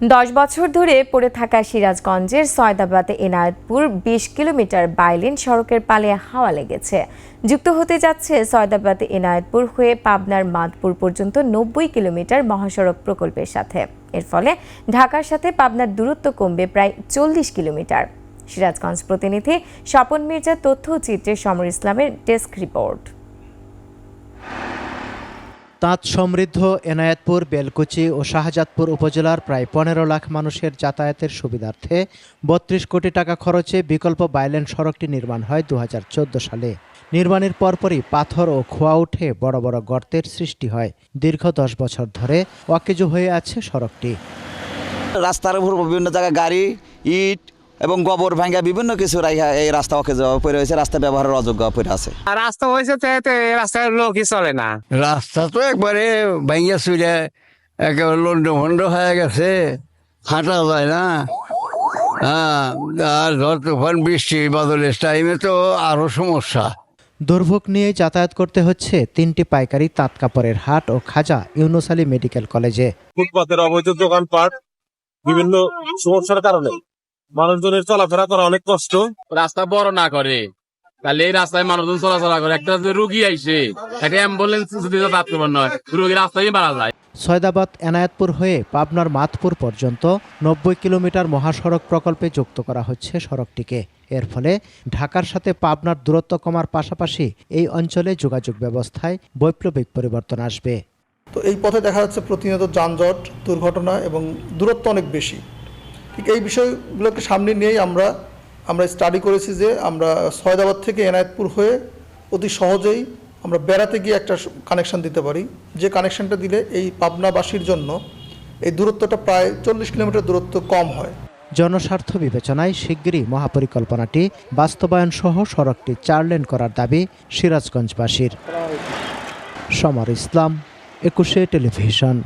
দশ বছর ধরে পড়ে থাকা সিরাজগঞ্জের সয়দাবাদে এনায়েতপুর বিশ কিলোমিটার বাইলেন সড়কের পালে হাওয়া লেগেছে। যুক্ত হতে যাচ্ছে সয়দাবাদে এনায়তপুর হয়ে পাবনার মাদপুর পর্যন্ত নব্বই কিলোমিটার মহাসড়ক প্রকল্পের সাথে। এর ফলে ঢাকার সাথে পাবনার দূরত্ব কমবে প্রায় চল্লিশ কিলোমিটার। সিরাজগঞ্জ প্রতিনিধি স্বপন মির্জা তথ্য ও চিত্রে সমর ইসলামের ডেস্ক রিপোর্ট। তাঁত সমৃদ্ধ এনায়েতপুর, বেলকুচি ও শাহজাদপুর উপজেলার প্রায় পনেরো লাখ মানুষের যাতায়াতের সুবিধার্থে বত্রিশ কোটি টাকা খরচে বিকল্প বাইলেন সড়কটি নির্মাণ হয় দু হাজার চোদ্দ সালে। নির্মাণের পরপরই পাথর ও খোয়া উঠে বড় বড় গর্তের সৃষ্টি হয়। দীর্ঘ দশ বছর ধরে অকেজো হয়ে আছে সড়কটি। রাস্তার উপর বিভিন্ন জায়গায় গাড়ি, ইট এবং গোবর ভাঙ্গা বিভিন্ন কিছু রাইহা এই রাস্তা ওকে যাওয়া পড়ে হয়েছে রাস্তা ব্যবহারের অযোগ্য পড়ে আছে। আর রাস্তা হয়েছে তো রাস্তায় লোকই চলে না। রাস্তা তো একবারে ভাইয়া চুলে একেবারে লন্ড ভন্ড হয়ে গেছে হাঁটা যায় না। হ্যাঁ আর ধর তুফান বৃষ্টি বাদলের টাইমে তো আরও সমস্যা। দুর্ভোগ নিয়ে যাতায়াত করতে হচ্ছে তিনটি পাইকারি তাঁত কাপড়ের হাট ও খাজা ইউনুস আলী মেডিকেল কলেজে। ফুটপাতের অবৈধ দোকানপাট বিভিন্ন সমস্যার কারণে মানুষজনের চলাফেরা করা অনেক কষ্ট। রাস্তা বড় না করে। তাহলে এই রাস্তায় মানুষজন চলাচলা করে। একটা রুগী আইসে একটা অ্যাম্বুলেন্স যদি যাতায়াত নয় রুগী রাস্তায় মারা যায়। সয়দাবাদ এনায়েতপুর হয়ে পাবনার মাতপুর পর্যন্ত নব্বই কিলোমিটার মহাসড়ক প্রকল্পে যুক্ত করা হচ্ছে সড়কটিকে। এর ফলে ঢাকার সাথে পাবনার দূরত্ব কমার পাশাপাশি এই অঞ্চলে যোগাযোগ ব্যবস্থায় বৈপ্লবিক পরিবর্তন আসবে। তো এই পথে দেখা যাচ্ছে প্রতিনিয়ত যানজট দুর্ঘটনা এবং দূরত্ব অনেক বেশি। ঠিক এই বিষয়গুলোকে সামনে নিয়েই আমরা আমরা স্টাডি করেছি যে আমরা সয়দাবাদ থেকে এনায়েতপুর হয়ে অতি সহজেই আমরা বেড়াতে গিয়ে একটা কানেকশন দিতে পারি। যে কানেকশনটা দিলে এই পাবনাবাসীর জন্য এই দূরত্বটা প্রায় চল্লিশ কিলোমিটার দূরত্ব কম হয়। জনস্বার্থ বিবেচনায় শিগগিরই মহাপরিকল্পনাটি বাস্তবায়ন সহ সড়কটি চার লেন করার দাবি সিরাজগঞ্জবাসীর। সমর ইসলাম, একুশে টেলিভিশন।